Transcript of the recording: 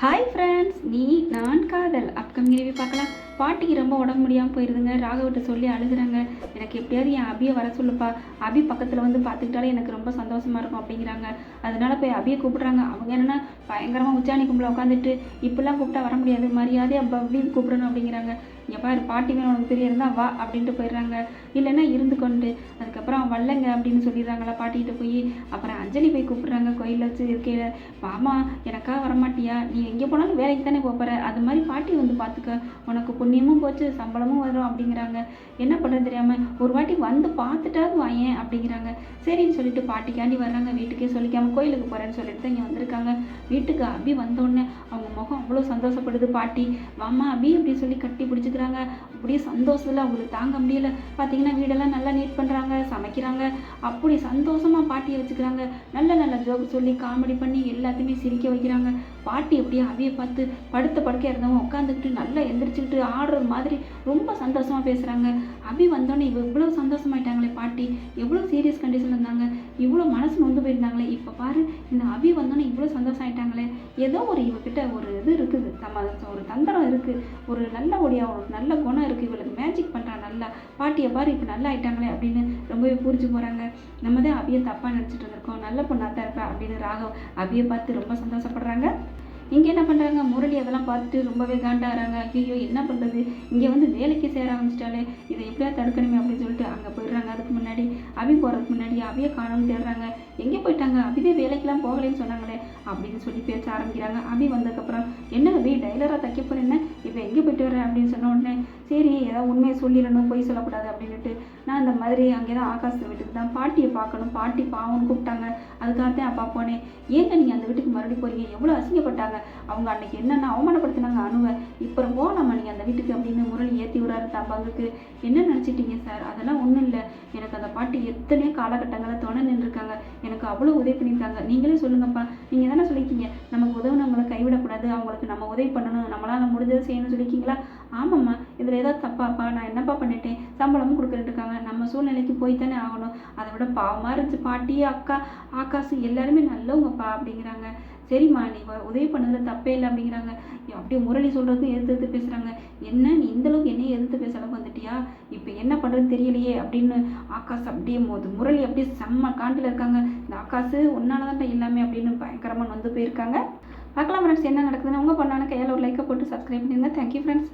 Hi friends. Friends நீ நான் காதல். அப்கமிங் ரிவ்யூ பார்க்கலாம். பாட்டிக்கு ரொம்ப உடம்பு முடியாமல் போயிருதுங்க. ராகவிட்ட சொல்லி அழுகுறாங்க. எனக்கு எப்படியாவது என் அபியை வர சொல்லுப்பா. அபி பக்கத்தில் வந்து பார்த்துக்கிட்டாலே எனக்கு ரொம்ப சந்தோஷமாக இருக்கும் அப்படிங்கிறாங்க. அதனால போய் அபியை கூப்பிட்றாங்க. அவங்க என்னென்னா பயங்கரமாக உச்சாணி கும்பலாக உட்காந்துட்டு இப்படிலாம் கூப்பிட்டா வர முடியாது. மரியாதையாக பவ்வின்னு கூப்பிடணும் அப்படிங்கிறாங்க. இங்கே பாரு பாட்டி மேலே உனக்கு தெரிய இருந்தால் வா அப்படின்ட்டு போயிடுறாங்க. இல்லைன்னா இருந்து கொண்டு. அதுக்கப்புறம் வல்லங்க அப்படின்னு சொல்லிடுறாங்களா பாட்டிகிட்ட போய். அப்புறம் அஞ்சலி போய் கூப்பிட்றாங்க கோயிலில் வச்சு இருக்கையில். வாமா எனக்காக வரமாட்டியா? நீ எங்கே போனாலும் வேலைக்கு தானே போகிற அது மாதிரி பாட்டி வந்து பார்த்துக்க உனக்கு புண்ணியமும் போச்சு சம்பளமும் வரும் அப்படிங்கிறாங்க. என்ன பண்ணுறது தெரியாமல் ஒரு வாட்டி வந்து பார்த்துட்டாவது வாயேன் அப்படிங்கிறாங்க. சரின்னு சொல்லிட்டு பாட்டிக்காண்டி வர்றாங்க. வீட்டுக்கே சொல்லிக்காமல் கோயிலுக்கு போகிறேன்னு சொல்லிட்டு தான் இங்கே வந்திருக்காங்க. வீட்டுக்கு அபி வந்தோடனே அவங்க முகம் அவ்வளோ சந்தோஷப்படுது பாட்டி. வாமா அபி அப்படின்னு சொல்லி கட்டி பிடிச்சிக்கிறாங்க. அப்படியே சந்தோஷத்தில் அவங்களுக்கு தாங்க முடியல. பார்த்தீங்கன்னா வீடெல்லாம் நல்லா நீட் பண்ணுறாங்க வைக்கிறாங்க. அப்படி சந்தோஷமாக பாட்டியை வச்சுக்கிறாங்க. நல்ல நல்ல ஜோக் சொல்லி காமெடி பண்ணி எல்லாத்தையுமே சிரிக்க வைக்கிறாங்க. பாட்டி அப்படியே அவியை பார்த்து படுத்த படுக்கையாக இருந்தவங்க உட்காந்துக்கிட்டு நல்லா எந்திரிச்சுக்கிட்டு ஆடுற மாதிரி ரொம்ப சந்தோஷமாக பேசுகிறாங்க அபி வந்தோடனே இவ இவ்வளோ சந்தோஷமாயிட்டாங்களே பாட்டி. எவ்வளோ சீரியஸ் கண்டிஷன் இருந்தாங்க. இவ்வளோ மனசு நொந்து போயிருந்தாங்களே. இப்போ பாரு இந்த அபி வந்தோடனே இவ்வளோ சந்தோஷம் ஆயிட்டாங்க ஏதோ ஒரு இவகிட்ட ஒரு இது இருக்குது. நம்ம ஒரு தந்திரம் இருக்குது ஒரு நல்ல ஒடியா ஒரு நல்ல குணம் இருக்குது இவளுக்கு மேஜிக் பண்ணுறா நல்லா பாட்டியை பாரு இப்போ நல்லா ஆயிட்டாங்களே அப்படின்னு ரொம்பவே புரிஞ்சு போகிறாங்க நம்ம தான் அபியை தப்பாக நினச்சிட்டு இருந்திருக்கோம். நல்ல பொண்ணாக தான் இருப்பேன் அப்படின்னு ராகவ் அபியை பார்த்து ரொம்ப சந்தோஷப்படுறாங்க. இங்கே என்ன பண்ணுறாங்க முரளி அதெல்லாம் பார்த்துட்டு ரொம்பவே காண்டாகிறாங்க ஐயோ என்ன பண்ணுறது இங்கே வந்து வேலைக்கு சேர ஆரம்பிச்சிட்டாலே இதை எப்படியா தடுக்கணுமே அப்படின்னு போகிறதுக்கு அபியை காணும் தேடுறாங்க. எங்கே போயிட்டாங்க? அபிதே வேலைக்கெல்லாம் போகலைன்னு சொன்னாங்களே அப்படின்னு சொல்லி பேச ஆரம்பிக்கிறாங்க. அபி வந்ததுக்கப்புறம் என்ன அபி டைலராக தைக்க போகிறேன் என்ன? இப்போ எங்கே போயிட்டு வரேன் அப்படின்னு சொன்ன உடனே சரி ஏதாவது உண்மையை சொல்லிடணும் பொய் சொல்லக்கூடாது அப்படின்னுட்டு நான் இந்த மாதிரி அங்கே தான் ஆகாஷ் வீட்டுக்கு தான் பாட்டியை பார்க்கணும். பாட்டி பாவம்னு கூப்பிட்டாங்க. அதுக்காக தான் அப்பா போனேன். ஏங்க நீங்கள் அந்த வீட்டுக்கு மறுபடியும் போறீங்க? எவ்வளோ அசிங்கப்பட்டாங்க. அவங்க அன்னைக்கு என்னென்ன அவமானப்படுத்தினாங்க அணுவை. இப்போ போகலாமா நீங்கள் அந்த வீட்டுக்கு அப்படின்னு முரளி ஏற்றி விடுறாரு தான் என்ன நினச்சிட்டீங்க சார் அதெல்லாம் ஒன்றும் இல்லை எனக்கு அந்த பாட்டி எத்தனையோ காலகட்டங்களில் துணை நின்றுருக்காங்க. எனக்கு அவ்வளோ உதவி பண்ணியிருக்காங்க. நீங்களே சொல்லுங்கப்பா. நீங்கள் தானே சொல்லியிருக்கீங்க. நமக்கு உதவுனவங்களை கைவிடக்கூடாது. அவங்களுக்கு நம்ம உதவி பண்ணணும். நம்மளால் முடிஞ்சதை செய்யணும்னு சொல்லியிருக்கீங்களா? ஆமாம்மா. இதில் ஏதாவது தப்பாப்பா? நான் என்னப்பா பண்ணிட்டேன்? சம்பளமும் கொடுக்குறேன்ட்டுருக்காங்க நம்ம சூழ்நிலைக்கு போய் தானே ஆகணும். அதை விட பாவமாக இருந்துச்சு பாட்டி அக்கா ஆகாசு எல்லாருமே நல்லவங்கப்பா அப்படிங்கிறாங்க. சரிம்மா நீ உதவி பண்ணதில் தப்பே இல்லை அப்படிங்கிறாங்க. அப்படியே முரளி சொல்கிறதுக்கும் எதிர்த்து எதிர்த்து பேசுகிறாங்க நீ அளவுக்கு எதிர்த்து வந்துட்டியா? இப்போ என்ன பண்ணுறதுன்னு தெரியலையே அப்படின்னு ஆகாஷ் அப்படியே போது முரளி அப்படியே செம்ம காண்டில் இருக்காங்க. இந்த ஆகாஷ் உன்னால தான் எல்லாமே அப்படின்னு பயங்கரமாக வந்து போயிருக்காங்க. பார்க்கலாம் ஃப்ரெண்ட்ஸ் என்ன நடக்குதுன்னு உங்கள் பண்ணான கையால் ஒரு லைக்கை போட்டு சப்ஸ்கிரைப் பண்ணிடுங்க. Thank you friends